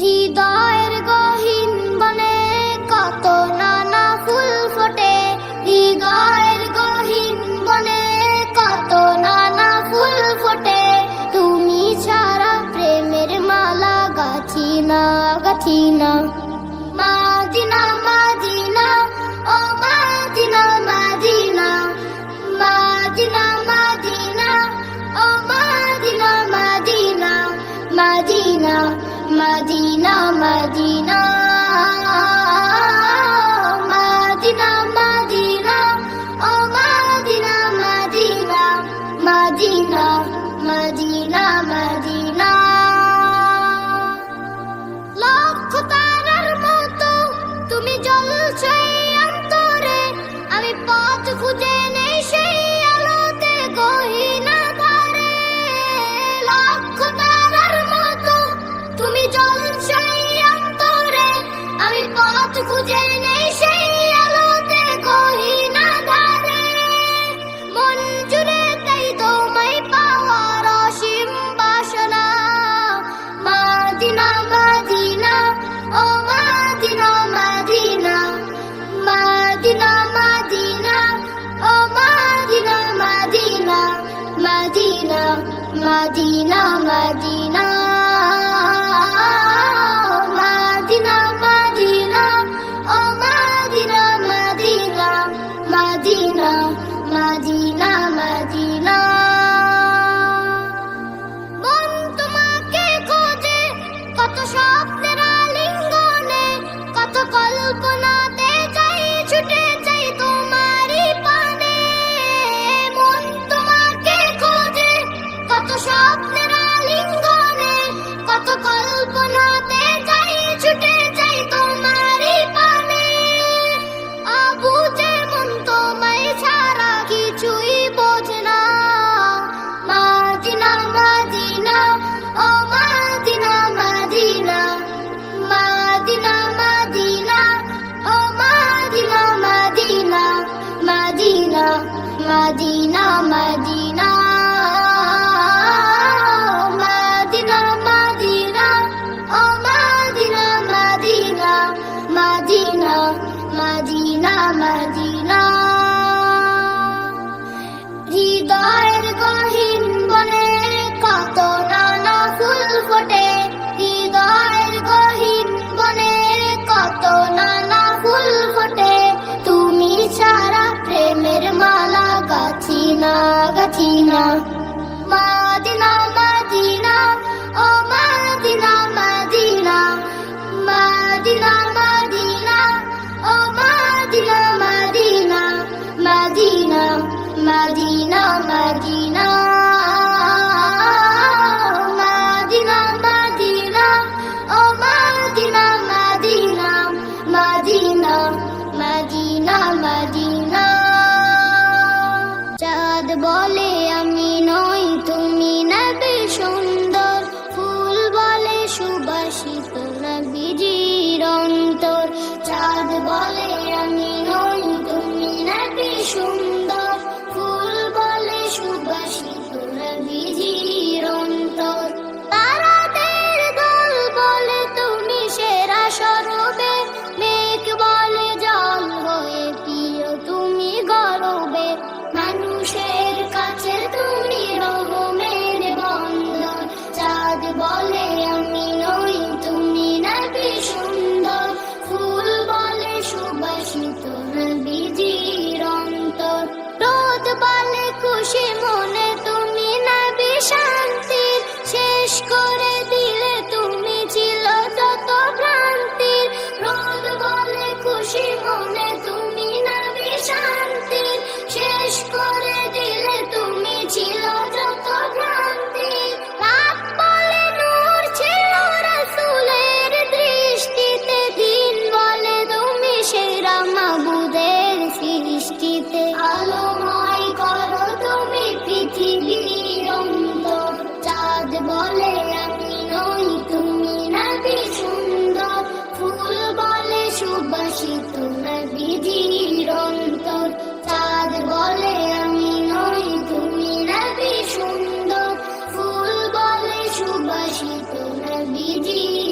হৃদয়ের গহীন বনে কত নানা ফুল ফোটে। হৃদয়ের গহীন বনে কত নানা ফুল ফোটে। তুমি ছাড়া প্রেমের মালা গাছি না গাছি না। Medina Medina Medina. всегда. আশিক নবীজি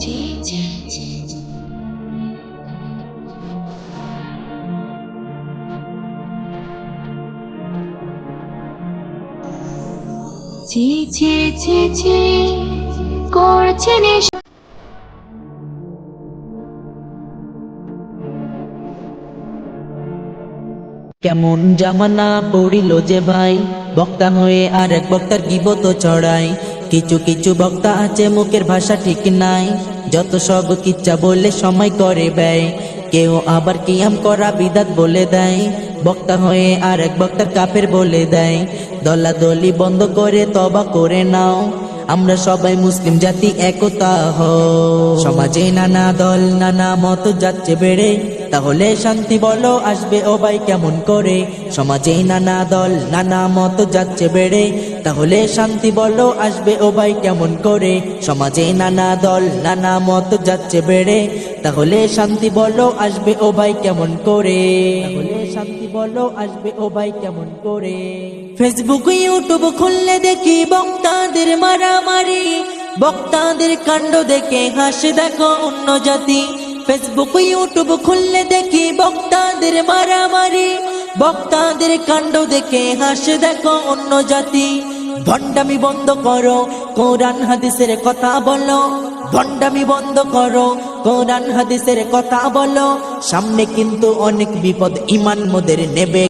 ছি ছি ছি ছি করছেন এসব কেমন জামানা পড়িল যে ভাই? বক্তা হয়ে আর এক বক্তার গিবত চড়াই। কিছু কিছু বক্তা আছে মুখের ভাষা ঠিক নাই। যত সব কিচ্ছা বলে সময় করে ব্যয়, কেউ আবার কিয়াম করা বিদাত বলে দেয়। বক্তা হয়ে আর এক বক্তা কাপের বলে দেয়, দলাদলি বন্ধ করে তবা করে নাও। আমরা সবাই মুসলিম জাতি, একতা হ সমাজে নানা দল, নানা মত যাচ্ছে বেড়ে তাহলে শান্তি বলো, আসবে ও ভাই কেমন করে? সমাজে নানা দল, নানা মত যাচ্ছে বেড়ে। তাহলে শান্তি বলো, আসবে ও ভাই কেমন করে? সমাজে নানা দল, নানা মত যাচ্ছে বেড়ে। তাহলে শান্তি বলো, আসবে ও ভাই কেমন করে? শান্তি বলো, আসবে ও ভাই কেমন করে? ফেসবুক ইউটিউব খুললে দেখি বক্তাদের মারামারি। বক্তাদের কাণ্ড দেখে হাসে দেখো অন্য জাতি। ফেসবুক ইউটিউব খুললে দেখি বক্তাদের মারামারি। বক্তাদের কাণ্ড দেখে হাসে দেখো অন্য জাতি। ভণ্ডামি বন্ধ করো, কোরআন হাদিসের কথা বলো। ভণ্ডামি বন্ধ করো, কোরআন হাদিসের কথা বলো। সামনে কিন্তু অনেক বিপদ ইমান মোদের নেবে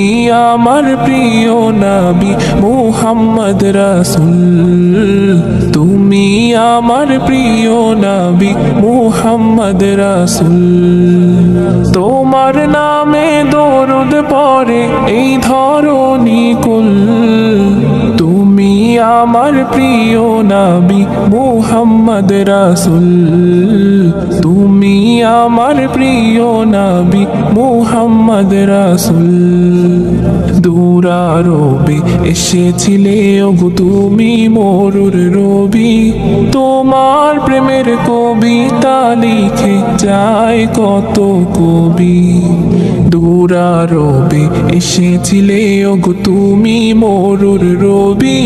আমার প্রিয় নাবি মোহাম্মদ রাসুল। তুমি আমার প্রিয় নাবি মোহাম্মদ রাসুল। তোমার নামে দরুদ পরে এই ধরনী কুল। তুমি আমার প্রিয় নাবি মোহাম্মদ রাসুল। তুমি আমার প্রিয় নাবি মোহাম্মদ রাসুল। দূরারবে এসেছিলে ওগো তুমি মরুর রবি। তোমার প্রেমের কবিতা লিখে যায় কত কবি। দূরারবে এসেছিলে ওগো তুমি মরুর রবি।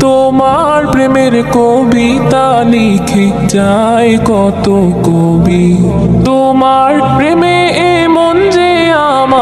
তোমার প্রেমের কবিতা লিখে যায় কত কবি। তোমার প্রেমে এমন যে আমার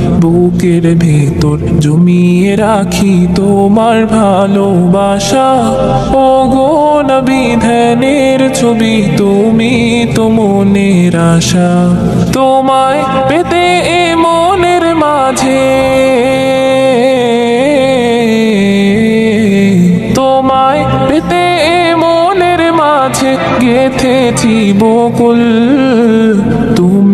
বুকের ভেতর জমিয়ে রাখি তোমার ভালোবাসা। ও গো নবী ছবি তুমি তো মনের আশা। তোমায় পেতে এ মনের মাঝে। তোমায় পেতে এ মনের মাঝে গেথেছি বকুল।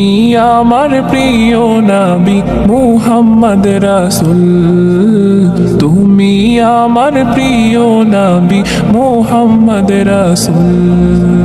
তুমি আমার প্রিয় নাবি মুহাম্মদ রাসুল। তুমি আমার প্রিয় নাবি মুহাম্মদ রাসুল।